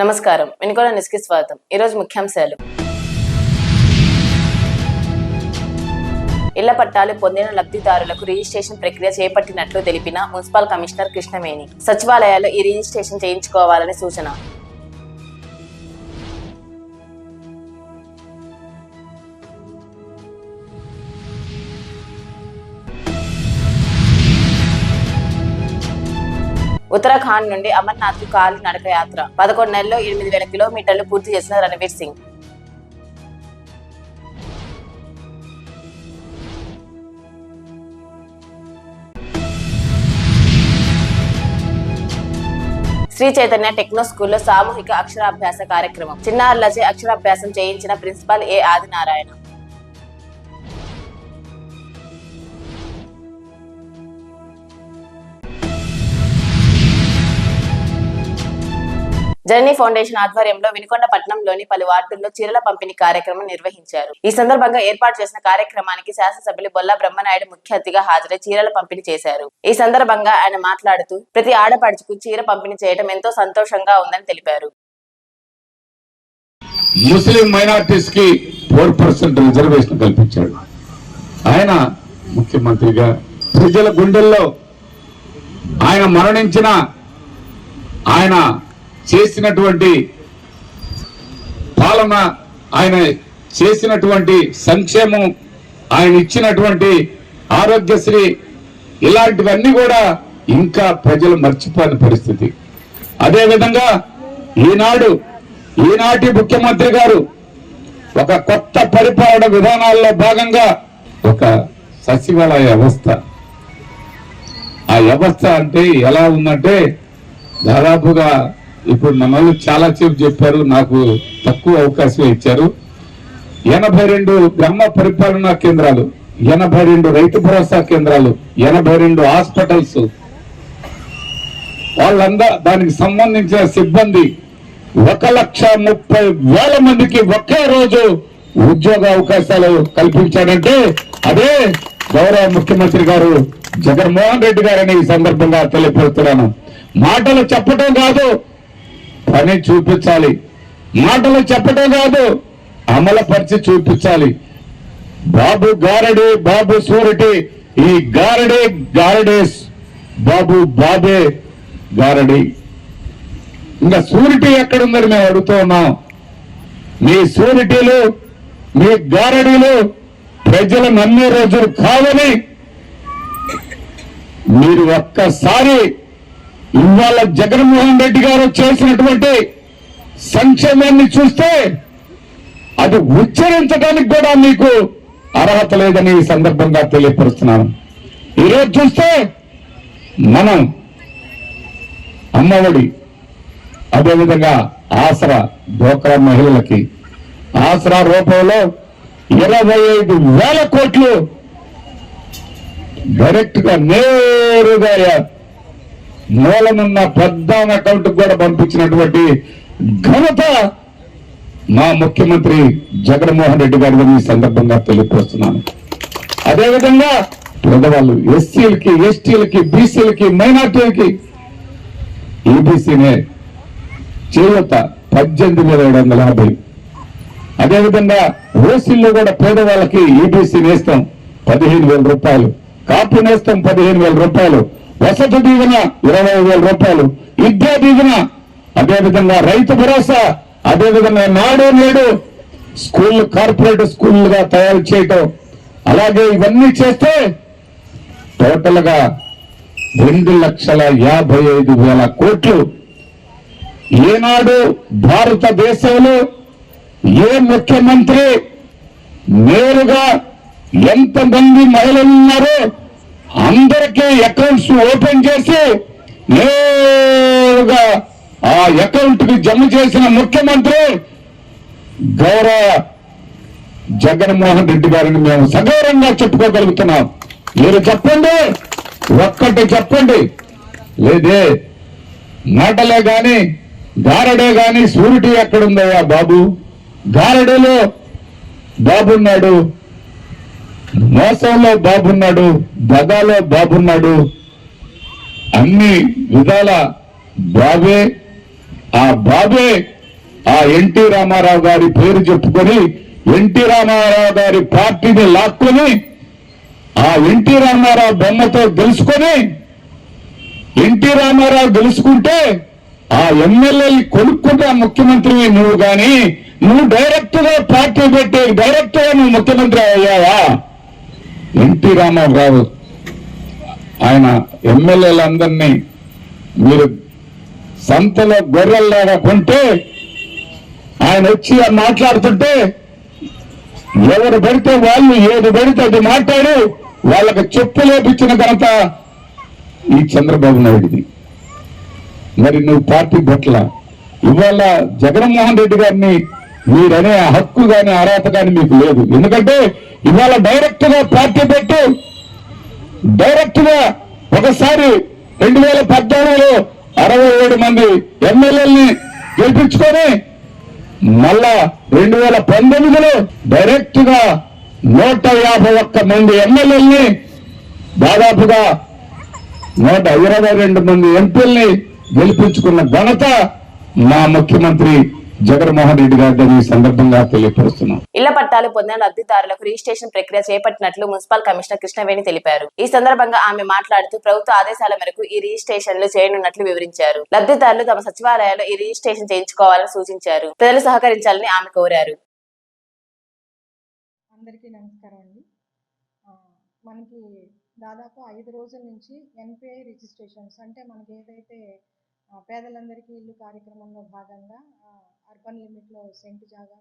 నమస్కారం. వెనుకొండ న్యూస్కి స్వాగతం. ఈరోజు ముఖ్యాంశాలు. ఇళ్ళ పట్టాలు పొందిన లబ్ధిదారులకు రిజిస్ట్రేషన్ ప్రక్రియ చేపట్టినట్లు తెలిపిన మున్సిపల్ కమిషనర్ కృష్ణవేణి. సచివాలయాల్లో ఈ రిజిస్ట్రేషన్ చేయించుకోవాలని సూచన. ఉత్తరాఖండ్ నుండి అమర్నాథ్కు కాలి నడక యాత్ర. పదకొండు నెలల్లో ఎనిమిది వేల కిలోమీటర్లు పూర్తి చేసిన రణవీర్ సింగ్. శ్రీ చైతన్య టెక్నో స్కూల్లో సామూహిక అక్షరాభ్యాస కార్యక్రమం. చిన్నారులచే అక్షరాభ్యాసం చేయించిన principal A Adinarayana. Journey foundation ఆధ్వర్యంలో వినుకొండ పట్టణంలోని పలు వార్డుల్లో చీరల పంపిణీ కార్యక్రమం నిర్వహించారు. ఈ సందర్భంగా ఏర్పాటు చేసిన కార్యక్రమానికి శాసనసభ్యులు బొల్లా బ్రహ్మనాయుడు ముఖ్య అతిథిగా హాజరై చీరల పంపిణీ చేశారు. ఈ సందర్భంగా ఆయన మాట్లాడుతూ ప్రతి ఆడపడుచుకు చీర పంపిణీ చేయడం ఎంతో సంతోషంగా ఉందని తెలిపారు. ముస్లిం మైనార్టీస్కి ఫోర్ పర్సెంట్ రిజర్వేషన్ కల్పించాడు. ఆయన ముఖ్యమంత్రిగా ప్రజల గుండెల్లో ఆయన మరణించిన ఆయన చేసినటువంటి పాలన ఆయన చేసినటువంటి సంక్షేమం ఆయన ఇచ్చినటువంటి ఆరోగ్యశ్రీ ఇలాంటివన్నీ కూడా ఇంకా ప్రజలు మర్చిపోని పరిస్థితి. అదేవిధంగా ఈనాడు ఈనాటి ముఖ్యమంత్రి గారు ఒక కొత్త పరిపాలన విధానాల్లో భాగంగా ఒక సచివాలయ వ్యవస్థ. ఆ వ్యవస్థ అంటే ఎలా ఉందంటే దాదాపుగా ఇప్పుడు నన్ను చాలా సేపు చెప్పారు నాకు తక్కువ అవకాశం ఇచ్చారు. ఎనభై రెండు గ్రామ పరిపాలనా కేంద్రాలు ఎనభై రెండు రైతు భరోసా కేంద్రాలు ఎనభై రెండు హాస్పిటల్స్. వాళ్ళందరూ దానికి సంబంధించిన సిబ్బంది ఒక లక్ష ముప్పై వేల మందికి ఒకే రోజు ఉద్యోగ అవకాశాలు కల్పించాడంటే అదే గౌరవ ముఖ్యమంత్రి గారు జగన్మోహన్ రెడ్డి గారని ఈ సందర్భంగా తెలియపరుస్తున్నాను. మాటలు చెప్పడం కాదు పని చూపించాలి. మాటలు చెప్పటం కాదు అమలుపరిచి చూపించాలి. బాబు గారడి బాబు సూరిటి ఈ గారడి గారడేస్ బాబు బాబే గారడి. ఇంకా సూరిటీ ఎక్కడుందని మేము అడుగుతూ ఉన్నాం. మీ సూరిటీలు మీ గారడీలు ప్రజలు నమ్మే రోజులు కావని మీరు ఒక్కసారి ఇవాళ జగన్మోహన్ రెడ్డి గారు చేసినటువంటి సంక్షేమాన్ని చూస్తే అది ఉచ్చరించడానికి కూడా మీకు అర్హత లేదని ఈ సందర్భంగా తెలియపరుస్తున్నాను. ఈరోజు చూస్తే మనం అమ్మఒడి అదేవిధంగా ఆసరా డోక్రా మహిళలకి ఆసరా రూపంలో ఇరవై ఐదు వేల కోట్లు డైరెక్ట్గా నేరుగా మూలనున్న ప్రధాన అకౌంట్ కూడా పంపించినటువంటి ఘనత మా ముఖ్యమంత్రి జగన్మోహన్ రెడ్డి గారి ఈ సందర్భంగా తెలియపరుస్తున్నాను. అదేవిధంగా పేదవాళ్ళు ఎస్సీలకి ఎస్టీలకి బీసీలకి మైనార్టీలకి ఈబీసీనే చేయూత పద్దెనిమిది వేల ఏడు వందల యాభై. అదేవిధంగా ఓసీల్లో కూడా పేదవాళ్ళకి ఈబీసీ నేస్తాం పదిహేను వేల రూపాయలు. కాపు నేస్తాం పదిహేను వేల రూపాయలు. వసతి దీవెన ఇరవై వేల రూపాయలు. విద్యా దీవెన అదేవిధంగా రైతు భరోసా అదేవిధంగా నాడు నేడు స్కూల్ కార్పొరేట్ స్కూల్గా తయారు చేయటం. అలాగే ఇవన్నీ చేస్తే టోటల్గా రెండు లక్షల యాభై ఐదు వేల కోట్లు. ఏనాడు భారతదేశంలో ఏ ముఖ్యమంత్రి నేరుగా ఎంతమంది మహిళలు ఉన్నారో అందరికీ అకౌంట్స్ ఓపెన్ చేసి నేరుగా ఆ అకౌంట్కి జమ చేసిన ముఖ్యమంత్రి గౌరవ జగన్మోహన్ రెడ్డి గారిని మేము సగౌరవంగా చెప్పుకోగలుగుతున్నాం. మీరు చెప్పండి ఒక్కటి చెప్పండి. లేదే మాటలే గాని గారడే గాని సూరిటీ ఎక్కడుందయ్యా బాబు? గారడేలో బాబున్నాడు మోసంలో బాబున్నాడు దగాలో బాబున్నాడు అన్ని విధాల బాబే. ఆ బాబే ఆ ఎన్టీ రామారావు గారి పేరు చెప్పుకొని ఎన్టీ రామారావు గారి పార్టీని లాక్కొని ఆ ఎన్టీ రామారావు బొమ్మతో గెలుచుకొని ఎన్టీ రామారావు గెలుచుకుంటే ఆ ఎమ్మెల్యేలు కొనుక్కుంటే ముఖ్యమంత్రి నువ్వు కానీ నువ్వు డైరెక్ట్గా పార్టీ పెట్టి డైరెక్ట్గా నువ్వు ముఖ్యమంత్రి అయ్యావా? ఎన్టీ రామారావు ఆయన ఎమ్మెల్యేలందరినీ మీరు సంతలో గొర్రెల్లాగా కొంటే ఆయన వచ్చి మాట్లాడుతుంటే ఎవరు పడితే వాళ్ళు ఏది పడితే అది మాట్లాడు వాళ్ళకి చెప్పు లేపించిన ఘనత ఈ చంద్రబాబు నాయుడిది. మరి నువ్వు పార్టీ పట్ల ఇవాళ జగన్మోహన్ రెడ్డి గారిని మీరనే హక్కు కానీ అర్హత కానీ మీకు లేదు. ఎందుకంటే ఇవాళ డైరెక్ట్గా పార్టీ పెట్టి. డైరెక్ట్గా ఒకసారి రెండు వేల పద్నాలుగులో అరవై ఏడు మంది ఎమ్మెల్యేలని గెలిపించుకొని మళ్ళా రెండు వేల పంతొమ్మిదిలో డైరెక్ట్గా నూట యాభై ఒక్క మంది ఎమ్మెల్యేలని దాదాపుగా నూట ఇరవై రెండు మంది ఎంపీల్ని గెలిపించుకున్న ఘనత మా ముఖ్యమంత్రి జగన్మోహన్ రెడ్డి గారిని ఈ సందర్భంగా తెలియపరుస్తున్నాం. ఇళ్ళ పట్టాలు పొందిన లబ్ధిదారులకు రిజిస్ట్రేషన్ ప్రక్రియ చేపట్టినట్లు మున్సిపల్ కమిషనర్ కృష్ణవేణి తెలిపారు. ఈ సందర్భంగా ఆమె మాట్లాడుతూ ప్రభుత్వ ఆదేశాల మేరకు ఈ రిజిస్ట్రేషన్లు చేయనున్నట్లు వివరించారు. లబ్ధిదారులు తమ సచివాలయాల్లో ఈ రిజిస్ట్రేషన్ చేయించుకోవాలని సూచించారు. ప్రజలు సహకరించాలని ఆమె కోరారు. అందరికీ నమస్కారం అండి. మనకి దాదాపు ఐదు రోజుల నుంచి ఎన్పిఐ రిజిస్ట్రేషన్స్ అంటే మనకి ఏదైతే పేదలందరికీ ఇల్లు కార్యక్రమంలో భాగంగా అర్బన్ లిమిట్లో సెంటు జాగా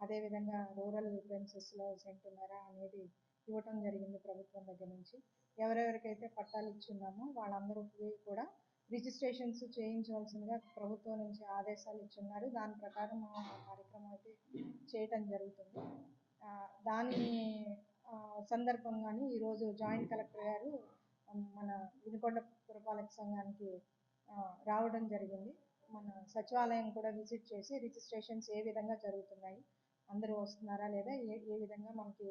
అదేవిధంగా రూరల్ ప్రెన్సెస్లో సెంటున్నర అనేది ఇవ్వటం జరిగింది ప్రభుత్వం దగ్గర నుంచి. ఎవరెవరికైతే పట్టాలు ఇచ్చున్నామో వాళ్ళందరికీ కూడా రిజిస్ట్రేషన్స్ చేయించవలసిందిగా ప్రభుత్వం నుంచి ఆదేశాలు ఇచ్చున్నారు దాని ప్రకారం మనం కార్యక్రమం అయితే చేయటం జరుగుతుంది. దాని సందర్భంగానే ఈరోజు జాయింట్ కలెక్టర్ గారు మన వినుకొండ పురపాలక సంఘానికి రావడం జరిగింది. మన సచివాలయం కూడా విజిట్ చేసి రిజిస్ట్రేషన్స్ ఏ విధంగా జరుగుతున్నాయి అందరూ వస్తున్నారా లేదా ఏ ఏ విధంగా మనకి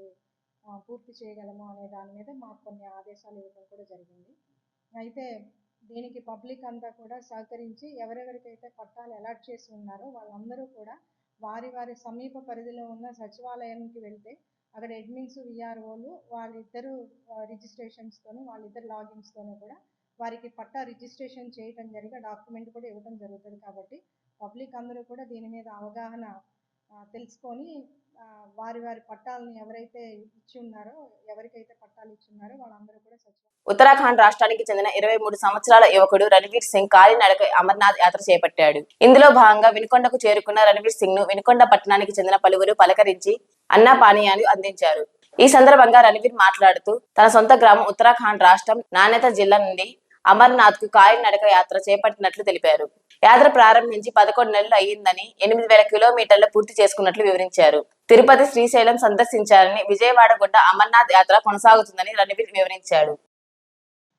పూర్తి చేయగలము అనే దాని మీద మాకు కొన్ని ఆదేశాలు ఇవ్వడం కూడా జరిగింది. అయితే దీనికి పబ్లిక్ అంతా కూడా సహకరించి ఎవరెవరికైతే పట్టాలు అలాట్ చేసి ఉన్నారో వాళ్ళందరూ కూడా వారి వారి సమీప పరిధిలో ఉన్న సచివాలయానికి వెళ్తే అక్కడ అడ్మిన్స్ విఆర్ఓలు వాళ్ళిద్దరు రిజిస్ట్రేషన్స్తోనూ వాళ్ళిద్దరు లాగిన్స్తోనూ కూడా వారికి పట్టా రిజిస్ట్రేషన్ చేయటం జరిగి డాక్యుమెంట్ కూడా ఇవ్వడం జరుగుతుంది కాబట్టి పబ్లిక్ అందరూ కూడా దీని మీద అవగాహన తెలుసుకొని వారి వారి పట్టాలని ఎవరైతే ఇచ్చి ఉన్నారో ఎవరికైతే పట్టాలు ఇచ్చి ఉన్నారో వాళ్ళందరూ కూడా ఉత్తరాఖండ్ రాష్ట్రానికి చెందిన ఇరవై మూడు సంవత్సరాల యువకుడు రణవీర్ సింగ్ కాలినడక అమర్నాథ్ యాత్ర చేపట్టాడు. ఇందులో భాగంగా వినుకొండకు చేరుకున్న రణవీర్ సింగ్ను వినుకొండ పట్టణానికి చెందిన పలువురు పలకరించి అన్నా పానీయాలు అందించారు. ఈ సందర్భంగా రణవీర్ మాట్లాడుతూ తన సొంత గ్రామం ఉత్తరాఖండ్ రాష్ట్రం నాణ్యత జిల్లా నుండి అమర్నాథ్ కు కాలినడక యాత్ర చేపట్టినట్లు తెలిపారు యాత్ర ప్రారంభించి పదకొండు నెలలు అయ్యిందని ఎనిమిది వేల కిలోమీటర్లు పూర్తి చేసుకున్నట్లు వివరించారు తిరుపతి శ్రీశైలం సందర్శించారని విజయవాడ గుండా అమర్నాథ్ యాత్ర కొనసాగుతుందని రణవీర్ వివరించాడు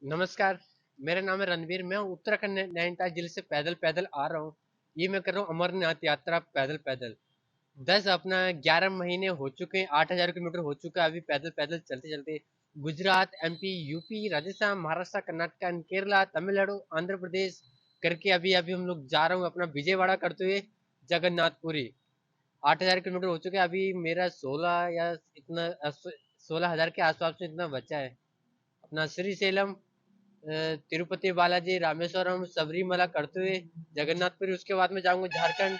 नमस्कार मेरा नाम है रणवीर मैं उत्तराखंड नै- नैनीताल जिले से पैदल पैदल आ रहा हूँ ये मैं कर रहा हूँ अमरनाथ यात्रा पैदल पैदल दस अपना ग्यारह महीने हो चुके हैं आठ हजार किलोमीटर हो चुका है अभी पैदल पैदल चलते चलते Gujarat MP UP Rajasthan Maharashtra Karnataka and Kerala Tamil Nadu Andhra Pradesh करके अभी अभी हम लोग जा रहा हूँ अपना विजयवाड़ा करते हुए जगन्नाथपुरी आठ हज़ार किलोमीटर हो चुके हैं। अभी मेरा सोलह या इतना सोलह हज़ार के आसपास में इतना बचा है। अपना श्रीशैलम अ, तिरुपति बालाजी रामेश्वरम सबरीमला करते हुए जगन्नाथपुरी उसके बाद में जाऊँगा झारखंड।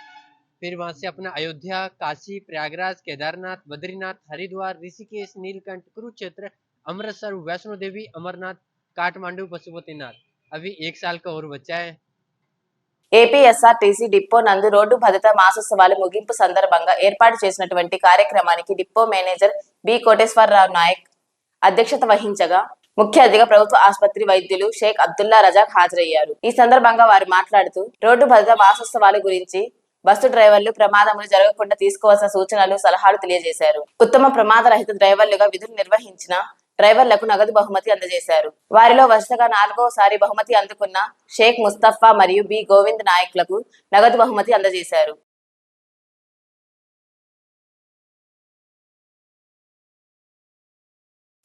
फिर वहाँ से अपना अयोध्या काशी प्रयागराज केदारनाथ बद्रीनाथ हरिद्वार ऋषिकेश नीलकंठ कुरुक्षेत्र अमृतसर वैष्णो देवी अमरनाथ काठमांडू पशुपतिनाथ अभी एक साल का और बचा है ఏపీఎస్ఆర్టీసీ డిపో నందు రోడ్డు భద్రత మాసోత్సవాలు ముగింపు సందర్భంగా ఏర్పాటు చేసినటువంటి కార్యక్రమానికి depot manager B Koteswararao Naik అధ్యక్షత వహించగా ముఖ్య అతిథిగా ప్రభుత్వ ఆసుపత్రి వైద్యులు షేక్ అబ్దుల్లా రజాక్ హాజరయ్యారు ఈ సందర్భంగా వారు మాట్లాడుతూ రోడ్డు భద్రత మాసోత్సవాల గురించి బస్సు డ్రైవర్లు ప్రమాదములు జరగకుండా తీసుకోవాల్సిన సూచనలు సలహాలు తెలియజేశారు ఉత్తమ ప్రమాద రహిత డ్రైవర్లుగా విధులు నిర్వహించిన డ్రైవర్లకు నగదు బహుమతి అందజేశారు. వారిలో వరుసగా నాలుగోసారి బహుమతి అందుకున్న షేక్ ముస్తఫా మరియు బి గోవింద్ నాయక్లకు నగదు బహుమతి అందజేశారు.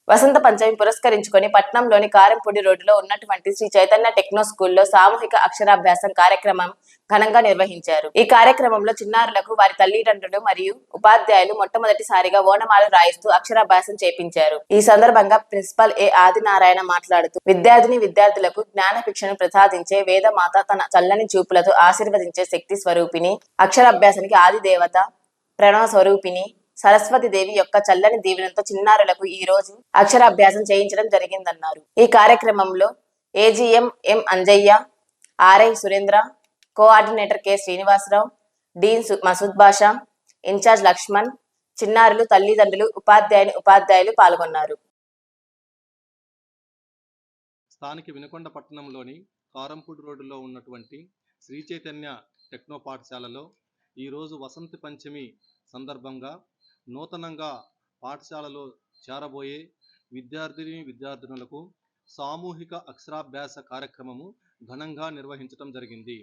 వసంత పంచమి పురస్కరించుకొని పట్నంలోని కారంపూడి రోడ్డులో ఉన్నటువంటి శ్రీ చైతన్య టెక్నో స్కూల్లో సామూహిక అక్షరాభ్యాసం కార్యక్రమం ఘనంగా నిర్వహించారు. ఈ కార్యక్రమంలో చిన్నారులకు వారి తల్లిదండ్రులు మరియు ఉపాధ్యాయులు మొట్టమొదటిసారిగా ఓనమాలు రాయిస్తూ అక్షరాభ్యాసం చేపించారు. ఈ సందర్భంగా ప్రిన్సిపల్ ఏ ఆదినారాయణ మాట్లాడుతూ విద్యార్థిని విద్యార్థులకు జ్ఞాన శిక్షను ప్రసాదించే వేదమాత తన చల్లని చూపులతో ఆశీర్వదించే శక్తి స్వరూపిణి అక్షరాభ్యాసానికి ఆది దేవత ప్రణవ స్వరూపిణి సరస్వతి దేవి యొక్క చల్లని దీవెనతో చిన్నారులకు ఈ రోజు అక్షరాభ్యాసం చేయించడం జరిగిందన్నారు. ఈ కార్యక్రమంలో AGM M Anjaiah RI Surendra coordinator K Srinivasa Rao dean Masood Basha in charge Laxman చిన్నారులు తల్లిదండ్రులు ఉపాధ్యాయుని ఉపాధ్యాయులు పాల్గొన్నారు. స్థానిక వినుకొండ పట్టణంలోని కారంపూడి రోడ్డులో ఉన్నటువంటి శ్రీ చైతన్య టెక్నో పాఠశాలలో ఈరోజు వసంత పంచమి సందర్భంగా నూతనంగా పాఠశాలలో చేరబోయే విద్యార్థిని విద్యార్థినులకు సామూహిక అక్షరాభ్యాస కార్యక్రమము ఘనంగా నిర్వహించడం జరిగింది.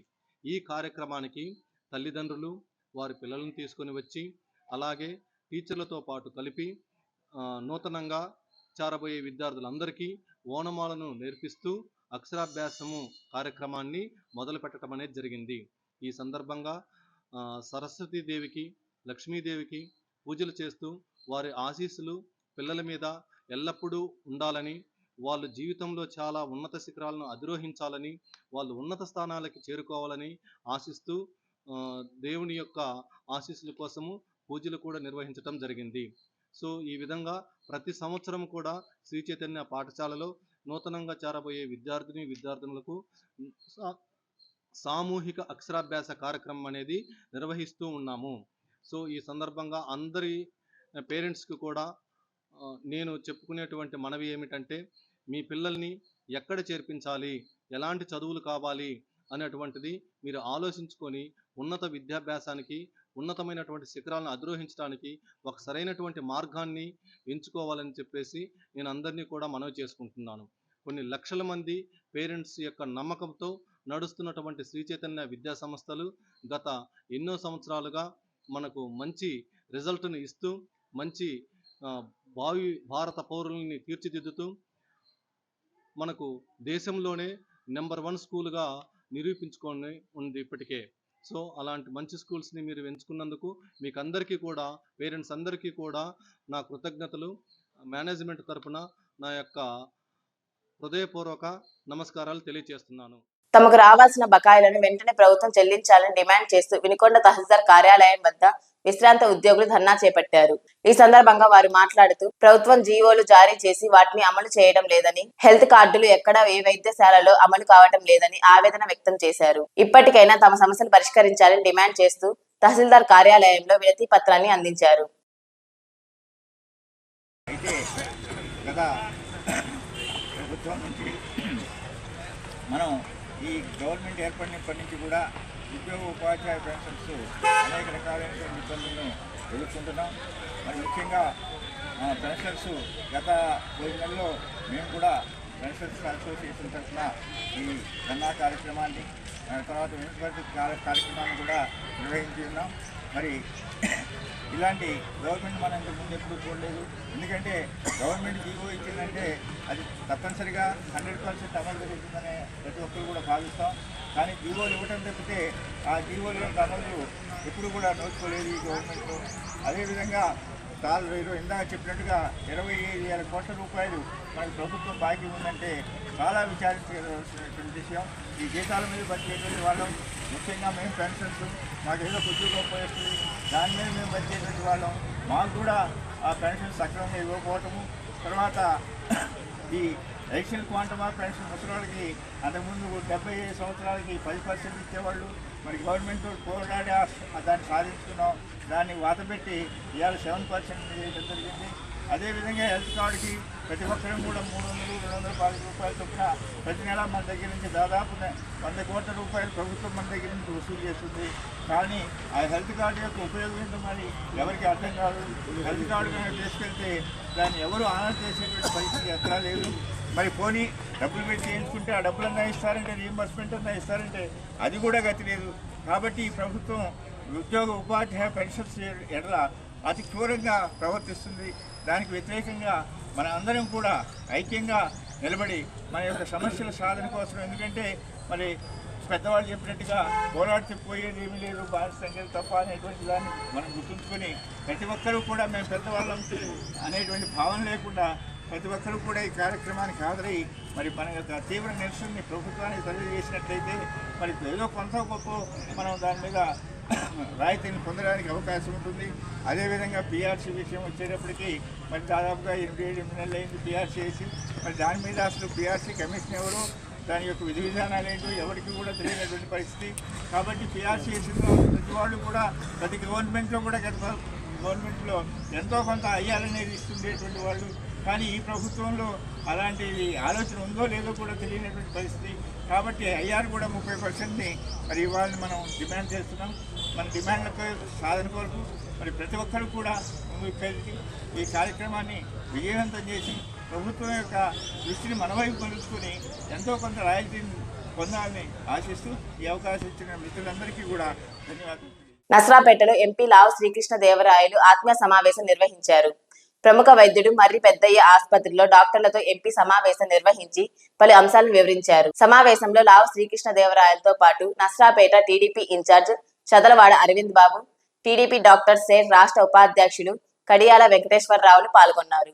ఈ కార్యక్రమానికి తల్లిదండ్రులు వారి పిల్లలను తీసుకొని వచ్చి అలాగే టీచర్లతో పాటు కలిపి నూతనంగా చేరబోయే విద్యార్థులందరికీ ఓనమాలను నేర్పిస్తూ అక్షరాభ్యాసము కార్యక్రమాన్ని మొదలుపెట్టడం అనేది జరిగింది. ఈ సందర్భంగా సరస్వతీదేవికి లక్ష్మీదేవికి పూజలు చేస్తూ వారి ఆశీస్సులు పిల్లల మీద ఎల్లప్పుడూ ఉండాలని వాళ్ళు జీవితంలో చాలా ఉన్నత శిఖరాలను అధిరోహించాలని వాళ్ళు ఉన్నత స్థానాలకి చేరుకోవాలని ఆశిస్తూ దేవుని యొక్క ఆశీస్సుల కోసము పూజలు కూడా నిర్వహించడం జరిగింది. సో ఈ విధంగా ప్రతి సంవత్సరం కూడా శ్రీ చైతన్య పాఠశాలలో నూతనంగా చేరబోయే విద్యార్థిని విద్యార్థినులకు సా- సామూహిక అక్షరాభ్యాస కార్యక్రమం అనేది నిర్వహిస్తూ ఉన్నాము. సో ఈ సందర్భంగా అందరి పేరెంట్స్కి కూడా నేను చెప్పుకునేటువంటి మనవి ఏమిటంటే మీ పిల్లల్ని ఎక్కడ చేర్పించాలి? ఎలాంటి చదువులు కావాలి? అనేటువంటిది మీరు ఆలోచించుకొని ఉన్నత విద్యాభ్యాసానికి ఉన్నతమైనటువంటి శిఖరాలను అధిరోహించడానికి ఒక సరైనటువంటి మార్గాన్ని ఎంచుకోవాలని చెప్పేసి నేను అందరినీ కూడా మనవి చేసుకుంటున్నాను. కొన్ని లక్షల మంది పేరెంట్స్ యొక్క నమ్మకంతో నడుస్తున్నటువంటి శ్రీ చైతన్య విద్యా సంస్థలు గత ఎన్నో సంవత్సరాలుగా మనకు మంచి రిజల్ట్ని ఇస్తూ మంచి భావి భారత పౌరుల్ని తీర్చిదిద్దుతూ మనకు దేశంలోనే నెంబర్ వన్ స్కూల్గా నిరూపించుకొని ఉంది ఇప్పటికే. సో అలాంటి మంచి స్కూల్స్ని మీరు ఎంచుకున్నందుకు మీకు అందరికీ కూడా పేరెంట్స్ అందరికీ కూడా నా కృతజ్ఞతలు. మేనేజ్మెంట్ తరపున నా యొక్క హృదయపూర్వక నమస్కారాలు తెలియజేస్తున్నాను. తమకు రావాల్సిన బకాయిలను వెంటనే ప్రభుత్వం చెల్లించాలని డిమాండ్ చేస్తూ వినుకొండ తహసీల్దార్ కార్యాలయం వద్ద విశ్రాంత ఉద్యోగులు ధర్నా చేపట్టారు. ఈ సందర్భంగా వారు మాట్లాడుతూ ప్రభుత్వం జీవోలు జారీ చేసి వాటిని అమలు చేయడం లేదని హెల్త్ కార్డులు ఎక్కడ ఏ వైద్యశాలలో అమలు కావటం లేదని ఆవేదన వ్యక్తం చేశారు. ఇప్పటికైనా తమ సమస్యలు పరిష్కరించాలని డిమాండ్ చేస్తూ తహసీల్దార్ కార్యాలయంలో వినతి పత్రాన్ని అందించారు. మనం ఈ గవర్నమెంట్ ఏర్పడినప్పటి నుంచి కూడా ఉద్యోగ ఉపాధ్యాయ పెన్షన్స్ అనేక రకాలైనటువంటి ఇబ్బందులను ఎదుర్కొంటున్నాం. మరి ముఖ్యంగా పెన్షన్స్ గత పోయిన నెలలో మేము కూడా పెన్షన్స్ అసోసియేషన్ తరఫున ఈ ధర్నా కార్యక్రమాన్ని తర్వాత మున్సిపాలిటీ కార్య- కార్యక్రమాన్ని కూడా నిర్వహించి ఉన్నాం. మరి ఇలాంటి గవర్నమెంట్ మనం ఇంతకుముందు ఎప్పుడూ చూడలేదు. ఎందుకంటే గవర్నమెంట్ జీవో ఇచ్చిందంటే అది తప్పనిసరిగా హండ్రెడ్ పర్సెంట్ అమలు జరుగుతుందని ప్రతి ఒక్కరు కూడా భావిస్తాం. కానీ జీవోలు ఇవ్వటం తప్పితే ఆ జీవోల యొక్క అమలు ఎప్పుడు కూడా నోచుకోలేదు ఈ గవర్నమెంట్. అదేవిధంగా తాలు ఇరవై ఇందాక చెప్పినట్టుగా ఇరవై ఐదు వేల కోట్ల రూపాయలు మనకి ప్రభుత్వం బాకీ ఉందంటే చాలా విచారించవలసినటువంటి విషయం. ఈ జీతాల మీద బతికేటువంటి వాళ్ళం. ముఖ్యంగా మేము పెన్షన్స్ మాకు ఏదో కొద్ది దాని మీద మేము బతికేటువంటి వాళ్ళం. మాకు కూడా ఆ పెన్షన్ సక్రమంగా ఇవ్వకపోవటము. తర్వాత ఈ ఎలక్షన్ క్వాంటమ్ ఆఫ్ పెన్షన్ ముసలివాళ్ళకి అంతకుముందు డెబ్బై ఐదు సంవత్సరాలకి పది పర్సెంట్ ఇచ్చేవాళ్ళు. మరి గవర్నమెంట్ పోరాడి దాన్ని సాధించుకున్నాం. దాన్ని వాతపెట్టి ఇవాళ సెవెన్ పర్సెంట్ చేయడం జరిగింది. అదేవిధంగా హెల్త్ కార్డుకి ప్రతి ఒక్కరం కూడా మూడు వందలు రెండు వందల పది రూపాయల చొప్పున ప్రతి నెల మన దగ్గర నుంచి దాదాపు వంద కోట్ల రూపాయలు ప్రభుత్వం మన దగ్గర నుంచి వసూలు చేస్తుంది. కానీ ఆ హెల్త్ కార్డు యొక్క ఉపయోగం ఏంటో మరి ఎవరికి అర్థం కాదు. హెల్త్ కార్డు కనుక తీసుకెళ్తే దాన్ని ఎవరు ఆనర్ చేసేటువంటి పరిస్థితి ఎక్కడా లేదు. మరి పోనీ డబ్బులు పెట్టి చేయించుకుంటే ఆ డబ్బులన్నా ఇస్తారంటే రీఎంబర్స్మెంట్ అన్నా ఇస్తారంటే అది కూడా గతి లేదు. కాబట్టి ఈ ప్రభుత్వం ఉద్యోగ ఉపాధ్యాయ పెన్షన్స్ ఎడల అతి క్రూరంగా ప్రవర్తిస్తుంది. దానికి వ్యతిరేకంగా మన అందరం కూడా ఐక్యంగా నిలబడి మన యొక్క సమస్యల సాధన కోసం ఎందుకంటే మరి పెద్దవాళ్ళు చెప్పినట్టుగా పోరాడితే పోయేది ఏమీ లేదు భారత సంఖ్యలు తప్ప అనేటువంటి దాన్ని మనం గుర్తుంచుకొని ప్రతి ఒక్కరూ కూడా మేము పెద్దవాళ్ళం అనేటువంటి భావన లేకుండా ప్రతి ఒక్కరూ కూడా ఈ కార్యక్రమానికి హాజరై మరి మన యొక్క తీవ్ర నిరసనని ప్రభుత్వానికి తెలియజేసినట్లయితే మరి ఏదో కొంత గొప్ప మనం దాని మీద రాయితీని పొందడానికి అవకాశం ఉంటుంది. అదేవిధంగా పీఆర్సీ విషయం వచ్చేటప్పటికి మరి దాదాపుగా ఎనిమిది ఏడు ఎనిమిది నెలలు అయింది పీఆర్సీ వేసి. మరి దాని మీద అసలు పీఆర్సీ కమిషన్ ఎవరు? దాని యొక్క విధి విధానాలు ఏంటో ఎవరికి కూడా తెలియనటువంటి పరిస్థితి. కాబట్టి పీఆర్సీ వేసిన ప్రతి వాళ్ళు కూడా ప్రతి గవర్నమెంట్లో కూడా గత గవర్నమెంట్లో ఎంతో కొంత అయ్యాలనేది ఇస్తుండేటువంటి వాళ్ళు. కానీ ఈ ప్రభుత్వంలో అలాంటి ఆలోచన ఉందో లేదో కూడా తెలియనటువంటి పరిస్థితి. కాబట్టి ఐఆర్ కూడా ముప్పై పర్సెంట్ని మరి ఇవాళ మనం డిమాండ్ చేస్తున్నాం. మన డిమాండ్లకు సాధన కొరకు మరి ప్రతి ఒక్కరు కూడా ముందుకు కలిసి ఈ కార్యక్రమాన్ని విజయవంతం చేసి ప్రభుత్వం యొక్క దృష్టిని మన వైపు మలుచుకుని ఎంతో కొంత రాయల్టీని పొందాలని ఆశిస్తూ ఈ అవకాశం ఇచ్చిన మిత్రులందరికీ కూడా ధన్యవాదాలు. నసరాపేటలో ఎంపీ లావు శ్రీకృష్ణ దేవరాయలు ఆత్మీయ సమావేశం నిర్వహించారు. ప్రముఖ వైద్యుడు మర్రి పెద్దయ్య ఆసుపత్రిలో డాక్టర్లతో ఎంపీ సమావేశం నిర్వహించి పలు అంశాలను వివరించారు. సమావేశంలో లావు శ్రీకృష్ణ దేవరాయలతో పాటు Nasarapeta TDP in charge Chadalavada Aravind Babu TDP doctor share రాష్ట్ర ఉపాధ్యక్షులు కడియాల వెంకటేశ్వరరావులు పాల్గొన్నారు.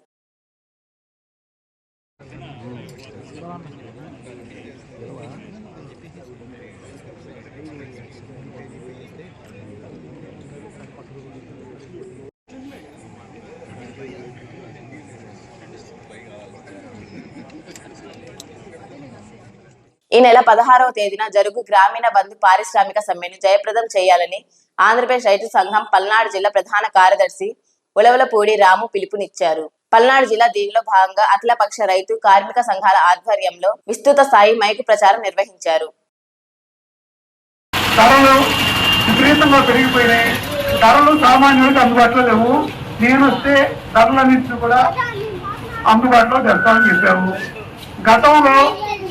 ఈ నెల పదహారవ తేదీన జరుగు గ్రామీణ బంధు పారిశ్రామిక సమ్మెను జయప్రదం చేయాలని ఆంధ్రప్రదేశ్ రైతు సంఘం పల్నాడు జిల్లా ప్రధాన కార్యదర్శి ఉలవలపూడి రాము పిలుపునిచ్చారు. పల్నాడు జిల్లా దీనిలో భాగంగా అఖిలపక్ష రైతు కార్మిక సంఘాల ఆధ్వర్యంలో విస్తృత స్థాయి మైకు ప్రచారం నిర్వహించారు. ధరలు విపరీతంగా పెరిగిపోయినాయి. ధరలు సామాన్యులకు అందుబాటులో లేవు. నేను వస్తే ధరలన్నింటినీ కూడా అందుబాటులో తెస్తామని చెప్పాము. గతంలో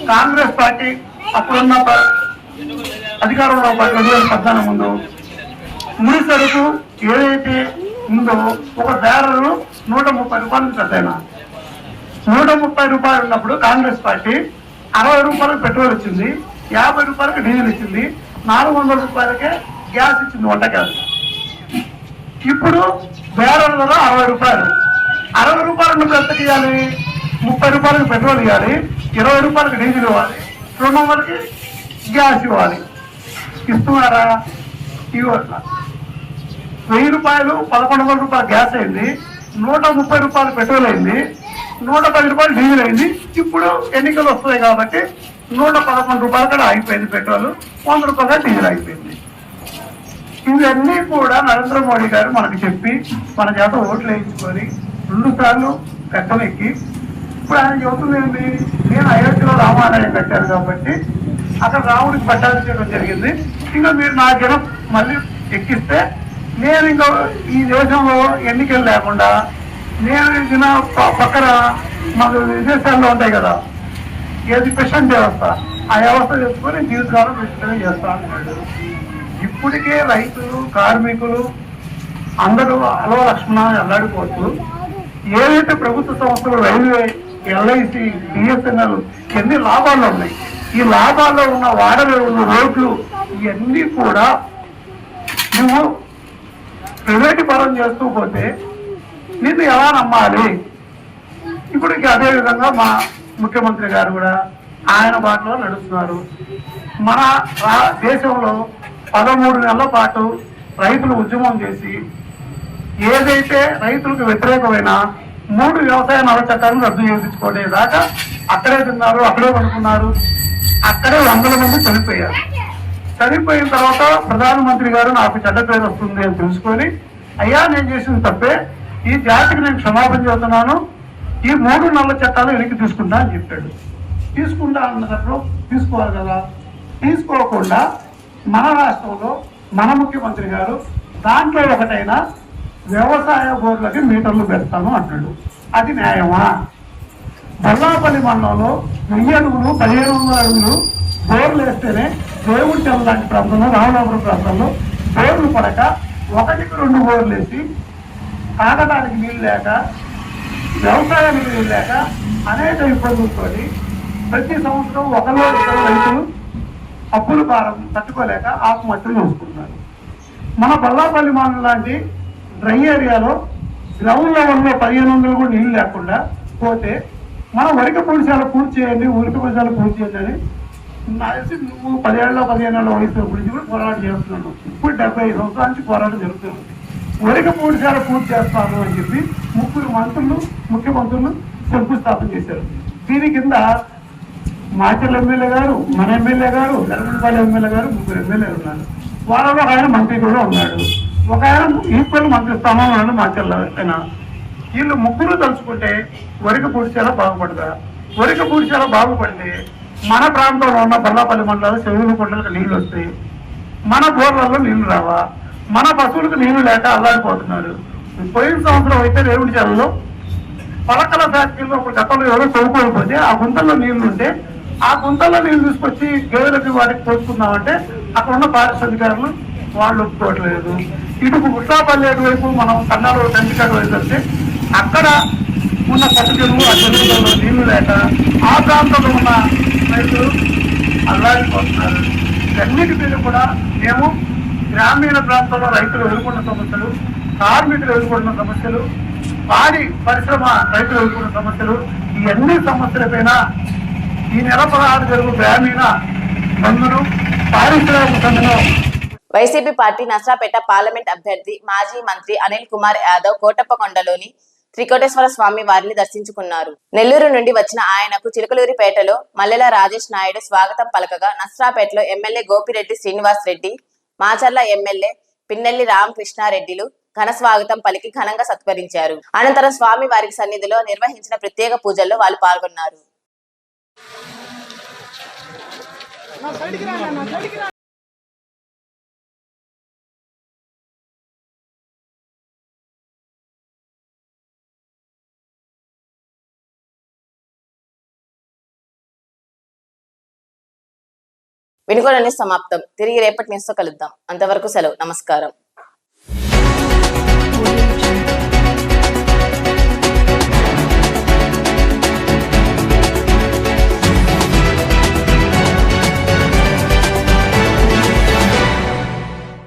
కాంగ్రెస్ పార్టీ అప్పుడున్న అధికారంలో రెండు వేల పద్నాలుగు ముందు ముడి సరుకు ఏదైతే ఉందో ఒక బ్యారలు నూట ముప్పై రూపాయలు పెద్దయినా నూట ముప్పై రూపాయలు ఉన్నప్పుడు కాంగ్రెస్ పార్టీ అరవై రూపాయలకు పెట్రోల్ ఇచ్చింది యాభై రూపాయలకు డీజిల్ ఇచ్చింది నాలుగు వందల రూపాయలకే గ్యాస్ ఇచ్చింది వంట గ్యాస్ ఇప్పుడు బేరం ధర అరవై రూపాయలు. అరవై రూపాయలు ఉన్నప్పుడు ఎంత ఇవ్వాలి ముప్పై రూపాయలకు పెట్రోల్ ఇవ్వాలి ఇరవై రూపాయలకు డీజిల్ ఇవ్వాలి. రెండు వందలకి గ్యాస్ ఇవ్వాలి. ఇస్తున్నారా? ఇవ్వట్లా వెయ్యి రూపాయలు పదకొండు వందల రూపాయలు గ్యాస్ అయింది. నూట ముప్పై రూపాయలు పెట్రోల్ అయింది. నూట పది రూపాయలు డీజిల్ అయింది. ఇప్పుడు ఎన్నికలు వస్తాయి కాబట్టి నూట పదకొండు రూపాయలు కూడా అయిపోయింది పెట్రోల్. వంద రూపాయలు డీజిల్ అయిపోయింది ఇవన్నీ కూడా నరేంద్ర మోడీ గారు మనకు చెప్పి మన చేత ఓట్లు వేయించుకొని రెండు సార్లు కట్టమెక్కి ఇప్పుడు ఆయన చెబుతుంది నేను అయోధ్యలో రామాలయం కట్టాను కాబట్టి అక్కడ రాముడికి పట్టాలు చేయడం జరిగింది. ఇంకా మీరు నా జనం మళ్ళీ ఎక్కిస్తే నేను ఇంకా ఈ దేశంలో ఎన్నికలు లేకుండా నేను ఇచ్చిన ప- పక్కన మాకు విదేశాల్లో ఉంటాయి కదా ఏది పెషన్ వ్యవస్థ ఆ వ్యవస్థ చేసుకొని జీవితకాలం విస్తరణ చేస్తా అన్నాడు. ఇప్పటికే రైతులు కార్మికులు అందరూ అలవ లక్ష్మణ అల్లాడిపోతూ ఏదైతే ప్రభుత్వ సంస్థలు రైల్వే ఎల్ఐసి బిఎస్ఎన్ఎల్ ఎన్ని లాభాలు ఉన్నాయి? ఈ లాభాల్లో ఉన్న వాడలో ఉన్న రోడ్లు ఇవన్నీ కూడా నువ్వు ప్రైవేట్ పరం చేస్తూ పోతే నిన్ను ఎలా నమ్మాలి? ఇప్పుడు అదేవిధంగా అదే విధంగా మా ముఖ్యమంత్రి గారు కూడా ఆయన బాటలో నడుస్తున్నారు. మన దేశంలో పదమూడు నెలల పాటు రైతులు ఉద్యమం చేసి ఏదైతే రైతులకు వ్యతిరేకమైన మూడు వ్యవసాయ నల్ల చట్టాలను రద్దు చేయించుకోలే దాకా అక్కడే తిన్నారు అక్కడే పడుకున్నారు అక్కడే వందల మంది చనిపోయారు. చనిపోయిన తర్వాత ప్రధానమంత్రి గారు నాకు చెడ్డ పేరు వస్తుంది అని తెలుసుకొని అయ్యా నేను చేసిన తప్పే. ఈ జాతికి నేను క్షమాపణ చెబుతున్నాను. ఈ మూడు నల్ల చట్టాలు వెనక్కి తీసుకుంటా అని చెప్పాడు. తీసుకుంటా అన్నప్పుడు తీసుకోవాలి కదా. తీసుకోకుండా మన రాష్ట్రంలో మన ముఖ్యమంత్రి గారు దాంట్లో ఒకటైనా వ్యవసాయ బోర్లకి మీటర్లు పెడతాను అంటాడు. అది న్యాయమా? బల్లాపల్లి మండలంలో వెయ్యి అడుగులు పదిహేను వందల అడుగులు బోర్లు వేస్తేనే దేవుడి చెల్ల లాంటి ప్రాంతంలో రామనాపురం ప్రాంతంలో బోర్లు పడక ఒకటికి రెండు బోర్లు వేసి తాగడానికి నీళ్ళు లేక వ్యవసాయానికి నీళ్ళు లేక అనేక ఇబ్బందులతో ప్రతి సంవత్సరం ఒకరిలో ఇద్దరు రైతులు అప్పుల భారం తట్టుకోలేక ఆత్మహత్యలు చేసుకుంటున్నారు. మన బల్లాపల్లి మండలం లాంటి డ్రై ఏరియాలో గ్రౌండ్ లెవెల్లో పదిహేను వందలు కూడా నీళ్ళు లేకుండా పోతే మనం వరిక పూడిశాల పూర్తి చేయండి ఉరిక పొడిశాల పూర్తి చేయండి అని నాకు తెలిసి నువ్వు పదిహేళ్ళ పదిహేనేళ్ళ వయసు గురించి కూడా పోరాటం చేస్తున్నాను. ఇప్పుడు డెబ్బై ఐదు సంవత్సరాల నుంచి పోరాటం జరుగుతుంది వరిక పూడిశాల పూర్తి చేస్తాను అని చెప్పి ముగ్గురు మంత్రులు ముఖ్యమంత్రులు శంకుస్థాపన చేశారు. దీని కింద మాచర్ల ఎమ్మెల్యే గారు మన ఎమ్మెల్యే గారు నరసింహపల్లి ఎమ్మెల్యే గారు ముగ్గురు ఎమ్మెల్యేలు ఉన్నారు. వాళ్ళలో ఆయన మంత్రి కూడా ఉన్నాడు. ఒక ఈక్వల్ మంత్రి స్థానంలో ఉన్నాడు మాచల్ వీళ్ళు ముగ్గురు తలుచుకుంటే వరిక పూడ్చేలా బాగుపడదా వరిక పూడ్చేలా బాగుపడితే మన ప్రాంతంలో ఉన్న బల్లాపల్లి మండలాలు చెరువుల కొండలకు నీళ్ళు వస్తాయి. మన బోర్లలో నీళ్ళు రావా. మన పశువులకు నీళ్ళు లేక అల్లాడిపోతున్నారు. పోయిన సంవత్సరం అయితే రేవుడి చెల్లలో పలకల ఫ్యాక్టరీలో ఒక గతంలో ఎవరో చదువుకోకపోతే ఆ గుంతల్లో నీళ్ళు ఉంటే ఆ గుంతల్లో నీళ్ళు తీసుకొచ్చి గేదెలకి వాటికి పోసుకుందామంటే అక్కడ ఉన్న పారిశ్రామికారులు వాళ్ళు ఒప్పుకోవట్లేదు ఇటు గుట్టాపల్లి వైపు మనం కన్నాలు కంటికాడు వెళ్తుంటే అక్కడ ఉన్న పట్టు ఆ చెరువులలో నీళ్ళు లేక ఆ ప్రాంతంలో ఉన్న రైతులు అల్లాడిపోతున్నారు ఇవన్నిటి మీద కూడా మేము గ్రామీణ ప్రాంతంలో రైతులు ఎదుర్కొన్న సమస్యలు కార్మికులు ఎదుర్కొన్న సమస్యలు పాడి పరిశ్రమ రైతులు ఎదుర్కొన్న సమస్యలు ఇవన్నీ సమస్యలపైన ఈ నెల పదహారు జరుగు గ్రామీణ బంధులు పారిశ్రామిక సమ్మెలో వైసీపీ పార్టీ నసరాపేట పార్లమెంట్ అభ్యర్థి మాజీ మంత్రి అనిల్ కుమార్ యాదవ్ కోటప్పకొండలోని త్రికోటేశ్వర స్వామి వారిని దర్శించుకున్నారు. నెల్లూరు నుండి వచ్చిన ఆయనకు చిలుకలూరిపేటలో మల్లెల రాజేష్ నాయుడు స్వాగతం పలకగా నసరాపేటలో ఎమ్మెల్యే గోపిరెడ్డి శ్రీనివాస్ రెడ్డి మాచర్ల ఎమ్మెల్యే పిన్నెల్లి రామకృష్ణారెడ్డిలు ఘన స్వాగతం పలికి ఘనంగా సత్కరించారు. అనంతరం స్వామి వారికి సన్నిధిలో నిర్వహించిన ప్రత్యేక పూజల్లో వాళ్ళు పాల్గొన్నారు. వినుకోవడానికి సమాప్తం. తిరిగి రేపటి న్యూస్తో కలుద్దాం. అంతవరకు సెలవు. నమస్కారం.